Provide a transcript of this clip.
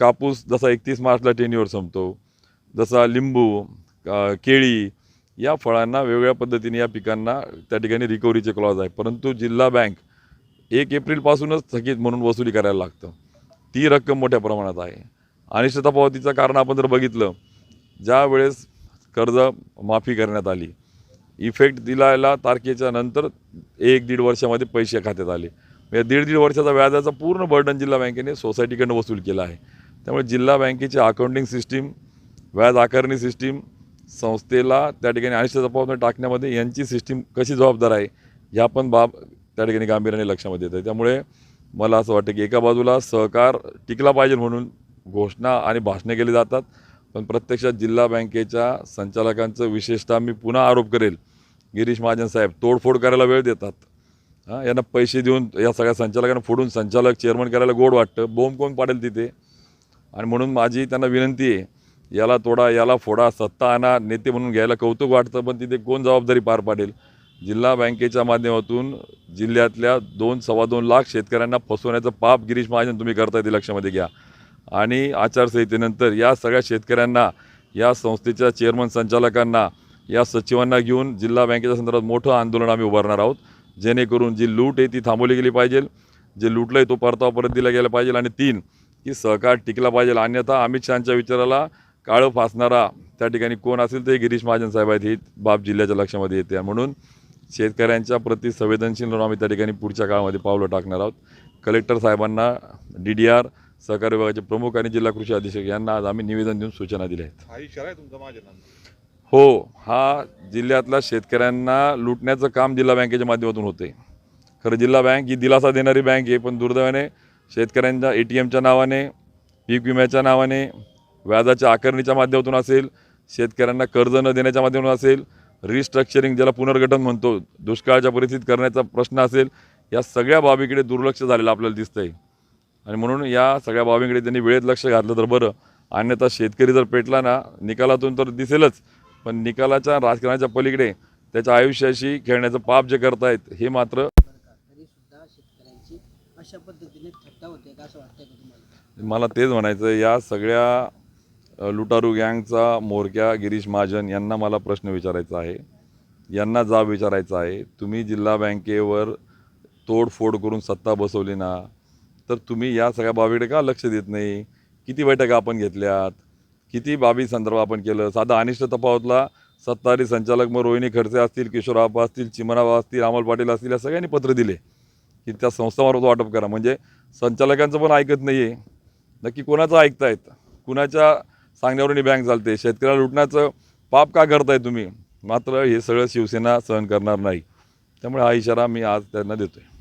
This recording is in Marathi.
कापूस जसा एकतीस मार्चला टेनीवर संपतो जसा लिंबू केळी या फळांना वेगवेगळ्या पद्धतीने या पिकांना त्या ठिकाणी रिकव्हरीचे क्लॉज आहे परंतु जिल्हा बँक एक एप्रिलपासूनच थकीत म्हणून वसुली करायला लागतं. ती रक्कम मोठ्या प्रमाणात आहे. अनिश्चितता पावतीचं कारण आपण जर बघितलं ज्या वेळेस कर्ज माफी करण्यात आली इफेक्ट दिलायला तारखेच्या नंतर एक दीड वर्षामध्ये पैसे खात्यात आले. म्हणजे दीड दीड वर्षाचा व्याजाचा पूर्ण बर्डन जिल्हा बँकेने सोसायटीकडनं वसूल केला आहे. त्यामुळे जिल्हा बँकेची अकाउंटिंग सिस्टीम व्याज आकारणी सिस्टीम संस्थेला त्या ठिकाणी अनिष्ट जबाबदारी टाकण्यामध्ये यांची सिस्टीम कशी जबाबदार आहे ह्या पण बाब त्या ठिकाणी गांभीर्याने लक्षामध्ये येतं त्यामुळे मला असं वाटतं की एका बाजूला सहकार टिकला पाहिजे म्हणून घोषणा आणि भाषणे केली जातात पण प्रत्यक्षात जिल्हा बँकेच्या संचालकांचं विशेषतः मी पुन्हा आरोप करेल. गिरीश महाजन साहेब तोडफोड करायला वेळ देतात. हां यांना पैसे देऊन या सगळ्या संचालकांना फोडून संचालक चेअरमन करायला गोड वाटतं. बोंब कोण पाडेल तिथे? आणि म्हणून माझी त्यांना विनंती आहे याला तोडा याला फोडा सत्ता आणा नेते म्हणून घ्यायला कौतुक वाटतं पण तिथे कोण जबाबदारी पार पाडेल? जिल्हा बँकेच्या माध्यमातून जिल्ह्यातल्या दोन सव्वा दोन लाख शेतकऱ्यांना फसवण्याचं पाप गिरीश महाजन तुम्ही करताय ते लक्षामध्ये घ्या. आणि आचारसंहितेनंतर या सगळ्या शेतकऱ्यांना या संस्थेच्या चेअरमन संचालकांना या सचिवांना घेऊन जिल्हा बँकेच्या संदर्भात मोठं आंदोलन आम्ही उभारणार आहोत. जेणेकरून जी लूट आहे ती थांबवली गेली पाहिजे. जे लुटलं आहे तो परतावा परत दिला गेला पाहिजे. आणि तीन की सहकार टिकला पाहिजे. अन्यथा अमित शहाच्या विचाराला काळं फासणारा त्या ठिकाणी कोण असेल ते गिरीश महाजन साहेब आहेत. ही बाब जिल्ह्याच्या लक्षामध्ये येते. म्हणून शेतकऱ्यांच्या प्रति संवेदनशील म्हणून आम्ही त्या ठिकाणी पुढच्या काळामध्ये पावलं टाकणार आहोत. कलेक्टर साहेबांना डी डी आर सहकारी विभागाचे प्रमुख आणि जिल्हा कृषी अधीक्षक यांना आज आम्ही निवेदन देऊन सूचना दिल्या आहेत. हा हो हा जिल्ह्यातल्या शेतकऱ्यांना लुटण्याचं काम जिल्हा बँकेच्या माध्यमातून होते खरं जिल्हा बँक ही दिलासा देणारी बँक आहे पण दुर्दैवाने शेतकऱ्यांच्या ए टी एमच्या नावाने पीक विम्याच्या नावाने व्याजाच्या आकारणीच्या माध्यमातून असेल शेतकऱ्यांना कर्ज न देण्याच्या माध्यमातून असेल रिस्ट्रक्चरिंग ज्याला पुनर्गठन म्हणतो दुष्काळाच्या परिस्थितीत करण्याचा प्रश्न असेल या सगळ्या बाबीकडे दुर्लक्ष झालेलं आपल्याला दिसतं आहे आणि म्हणून या सगळ्या बाबींकडे त्यांनी वेळेत लक्ष घातलं तर बरं. अन्यथा शेतकरी जर पेटला ना निकालातून तर दिसेलच. पण निकालाच्या राजकारणाच्या पलीकडे त्याच्या आयुष्याशी खेळण्याचं पाप जे करतायत हे मात्र अशा पद्धतीने थट्टा होते का असं वाटतंय का तुम्हाला? मला तेच म्हणायचं या सगळ्या लुटारू गँगचा मोरक्या गिरीश महाजन यांना मला प्रश्न विचारायचा आहे. यांना जाब विचारायचा आहे. तुम्ही जिल्हा बँकेवर तोडफोड करून सत्ता बसवली ना तर तुम्ही या सगळ्या बाबीकडे का लक्ष देत नाही? किती बैठका आपण घेतल्यात? किती बाबी संदर्भ आपण केलं? साधा अनिष्ट तपावतला सत्तारी संचालक मग रोहिणी खडसे असतील किशोर किशोरआबा असतील चिमनाबा असतील अमोल पाटील असतील या सगळ्यांनी पत्र दिले. की त्या संस्थामार्फत वाटप करा. म्हणजे संचालकांचं पण ऐकत नाही आहे नक्की कोणाचं ऐकतायत? कुणाच्या सांगण्यावरून ही बँक चालते? शेतकऱ्याला लुटण्याचं पाप का करताय तुम्ही? मात्र हे सगळं शिवसेना सहन करणार नाही. त्यामुळे हा इशारा मी आज त्यांना देतो आहे